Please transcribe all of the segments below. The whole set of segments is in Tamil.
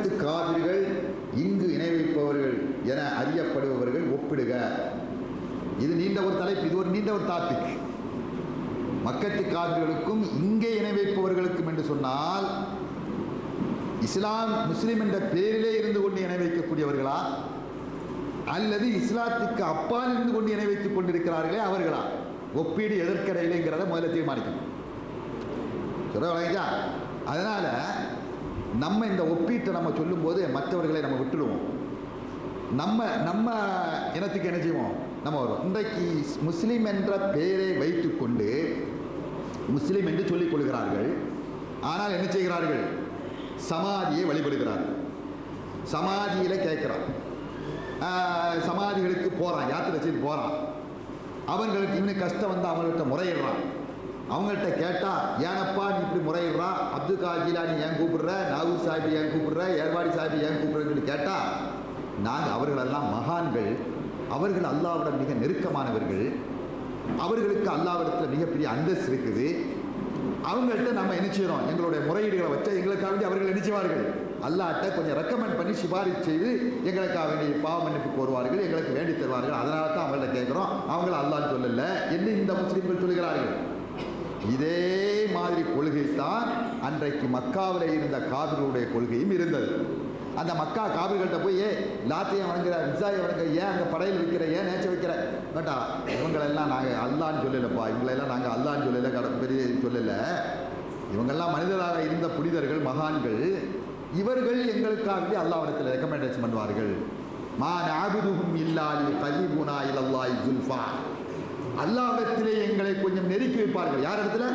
காவிர்கள் இங்கு இணை வைப்பவர்கள் என அறியப்படுபவர்கள் ஒப்பிடுக. இது நீண்ட ஒரு தலைப்பு இது ஒரு நீண்ட ஒரு டாபிக் மக்கத்து காவிர்களுக்கும் இங்கே இணை வைப்பவர்களுக்கும் என்று சொன்னால் இஸ்லாம் முஸ்லீம் என்ற பேரிலே இருந்து கொண்டு இணை வைக்கக்கூடியவர்களா? அல்லது இஸ்லாத்துக்கு அப்பால் இருந்து கொண்டு இணை வைத்துக் கொண்டிருக்கிறார்களே அவர்களா? ஒப்பீடு எதற்கடையிலேங்கிறத முதல்ல தீர்மானிக்கணும். சொல்ல அதனால நம்ம இந்த ஒப்பீட்டை நம்ம சொல்லும்போது மற்றவர்களை நம்ம விட்டுடுவோம். நம்ம நம்ம இனத்துக்கு என்ன செய்வோம்? நம்ம வரும் இன்றைக்கு முஸ்லீம் என்ற பெயரை வைத்துக்கொண்டு முஸ்லீம் என்று சொல்லிக் கொள்கிறார்கள். ஆனால் என்ன செய்கிறார்கள்? சமாதியை வழிபடுகிறார்கள். சமாதியில் கேட்குறான். சமாதிகளுக்கு போகிறான் யாத்திரை செய்து போகிறான் அவர்களுக்கு இன்னும் கஷ்டம் வந்து அவங்கள்ட்ட முறையிடுறான். அவங்கள்ட்ட கேட்டா ஏனப்பா நீ இப்படி முறையிடுறா? அப்துல் காஜிலா நீ ஏன் கூப்பிடுற? நாகூர் சாஹிப் ஏன் கூப்பிடுற? ஏர்வாடி சாஹிப் ஏன் கூப்பிடுறன்னு கேட்டா நாங்கள் அவர்களெல்லாம் மகான்கள். அவர்கள் அல்லாவிடம் மிக நெருக்கமானவர்கள். அவர்களுக்கு அல்லாவிடத்தில் மிகப்பெரிய அந்தஸ்து இருக்குது. அவங்கள்ட்ட நம்ம என்ன செய்கிறோம் எங்களுடைய முறையீடுகளை வச்சா எங்களுக்காக வேண்டி அவர்கள் நினைச்சுவார்கள். அல்லாட்ட கொஞ்சம் ரெக்கமெண்ட் பண்ணி சிபாரிசு செய்து எங்களுக்காக வேண்டிய பாவ மன்னிப்பு கோருவார்கள். எங்களுக்கு வேண்டி தருவார்கள் அதனால தான் அவங்கள்ட்ட கேட்குறோம் அவங்கள அல்லான்னு சொல்லலை. என்ன இந்த முஸ்லீம்கள் சொல்கிறார்கள் இதே மாதிரி கொள்கை தான் அன்றைக்கு மக்காவில் இருந்த காவிர்களுடைய கொள்கையும் இருந்தது. அந்த மக்கா காவிர்கள்ட்ட போய் ஏ லாத்தையும் வணங்குற விசாயை வணங்குற ஏன் அங்கே படையில் வைக்கிற ஏன் நேச்ச வைக்கிற கேட்டா இவங்களெல்லாம் நாங்கள் அல்லான்னு சொல்லலப்பா. இவங்களெல்லாம் நாங்கள் அல்லான்னு சொல்லலை கட பெரிய சொல்லலை. இவங்கெல்லாம் மனிதராக இருந்த புனிதர்கள் மகான்கள். இவர்கள் எங்களுக்காகவே அல்லாவிடத்தில் ரெக்கமெண்டேஷன் பண்ணுவார்கள். மா நாபுதுகும் இல்லாலி கலிபுனா இலல்லாய் ஜுல்ஃபா. அல்லாவிடத்திலே எங்களை கொஞ்சம் நெருக்கி வைப்பார்கள். யார் இடத்துல?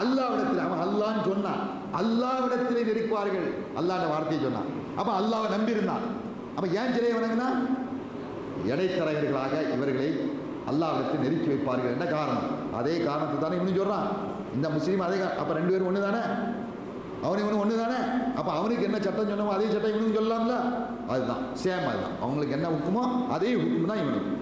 அல்லாவிடத்தில் அவன் அல்லான்னு சொன்னான். அல்லாவிடத்திலே நெருக்குவார்கள். அல்லாண்ட வார்த்தையை சொன்னான். அப்போ அல்லாவை நம்பியிருந்தான். அப்போ ஏன் சிலையை வணங்கினா? இடைத்தரகர்களாக இவர்களை அல்லாவிடத்தில் நெருக்கி வைப்பார்கள் என்ன காரணம். அதே காரணத்தை தானே இவனு சொல்கிறான் இந்த முஸ்லீம் அதே அப்போ ரெண்டு பேரும் ஒன்று தானே அவன் இவனும் ஒன்று தானே அப்போ அவனுக்கு என்ன சட்டம் சொன்னமோ அதே சட்டம் இவனுக்கு சொல்லலாம்ல? அதுதான். சேம் அதுதான். அவங்களுக்கு என்ன ஹுக்குமோ அதே ஹுக்கும் தான் இவனுக்கு.